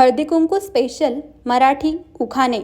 Haldi Kunku special Marathi उखाणे.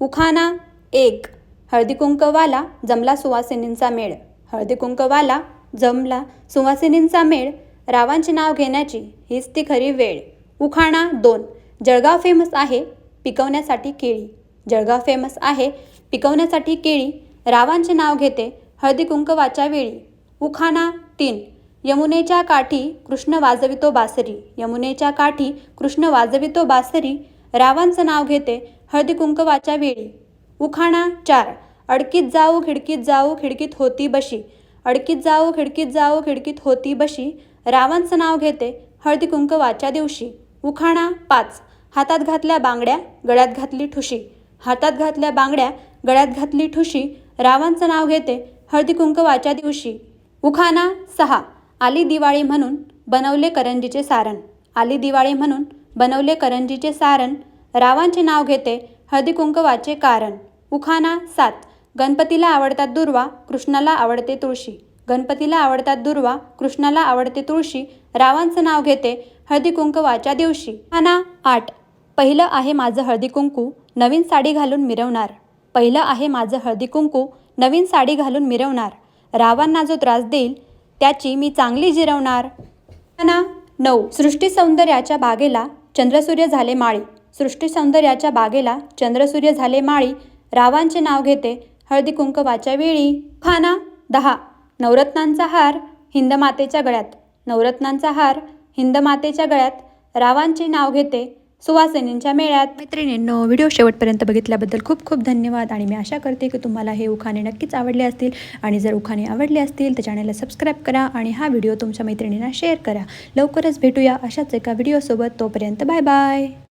उखाणा एक. हळदी कुंकवाला जमला सुवासिनींचा मेळ. हळदी कुंकवाला जमला सुवासिनींचा मेळ. रावांचे नाव घेण्याची हीच ती खरी वेळ. उखाणा दोन. जळगाव फेमस आहे पिकवण्यासाठी केळी. जळगाव फेमस आहे पिकवण्यासाठी केळी. रावांचे नाव घेते हळदी कुंकवाच्या वेळी. उखाणा तीन. यमुनेच्या काठी कृष्ण वाजवितो बासरी. यमुनेच्या काठी कृष्ण वाजवितो बासरी. रावांचं नाव घेते हळदी कुंकवाच्या वेळी. उखाणा चार. अडकीत जाऊ खिडकीत जाऊ खिडकीत होती बशी. अडकीत जाऊ खिडकीत जाऊ खिडकीत होती बशी. रावांचं नाव घेते हळदी कुंकवाच्या दिवशी. उखाणा पाच. हातात घातल्या बांगड्या गळ्यात घातली ठुशी. हातात घातल्या बांगड्या गळ्यात घातली ठुशी. रावांचं नाव घेते हळदी कुंकवाच्या दिवशी. उखाणा सहा. आली दिवाळी म्हणून बनवले करंजीचे सारण. आली दिवाळी म्हणून बनवले करंजीचे सारण. रावांचे नाव घेते हळदी कुंकवाचे कारण. उखाणा सात. गणपतीला आवडतात दुर्वा कृष्णाला आवडते तुळशी. गणपतीला आवडतात दुर्वा कृष्णाला आवडते तुळशी. रावांचं नाव घेते हळदी कुंकवाच्या दिवशी. उखाणा आठ. पहिलं आहे माझं हळदी कुंकू नवीन साडी घालून मिरवणार. पहिलं आहे माझं हळदी कुंकू नवीन साडी घालून मिरवणार. रावांना जो त्रास देईल त्याची मी चांगली जिरवणार. ना नऊ. सृष्टी सौंदर्याच्या बागेला चंद्रसूर्य झाले माळी. सृष्टी सौंदर्याच्या बागेला चंद्रसूर्य झाले माळी. रावांचे नाव घेते हळदी कुंकवाच्या वेळी. खाना दहा. नवरत्नांचा हार हिंदमातेच्या गळ्यात. नवरत्नांचा हार हिंदमातेच्या गळ्यात. रावांचे नाव घेते सुवासिनींच्या मेळ्यात. मैत्रिणींनो व्हिडिओ शेवटपर्यंत बघितल्याबद्दल खूप खूप धन्यवाद आणि मी आशा करते की तुम्हाला हे उखाणे नक्कीच आवडले असतील. आणि जर उखाणे आवडले असतील तर चॅनलला सबस्क्राईब करा आणि हा व्हिडिओ तुमच्या मैत्रिणींना शेअर करा. लवकरच भेटूया अशाच एका व्हिडिओसोबत तोपर्यंत बाय बाय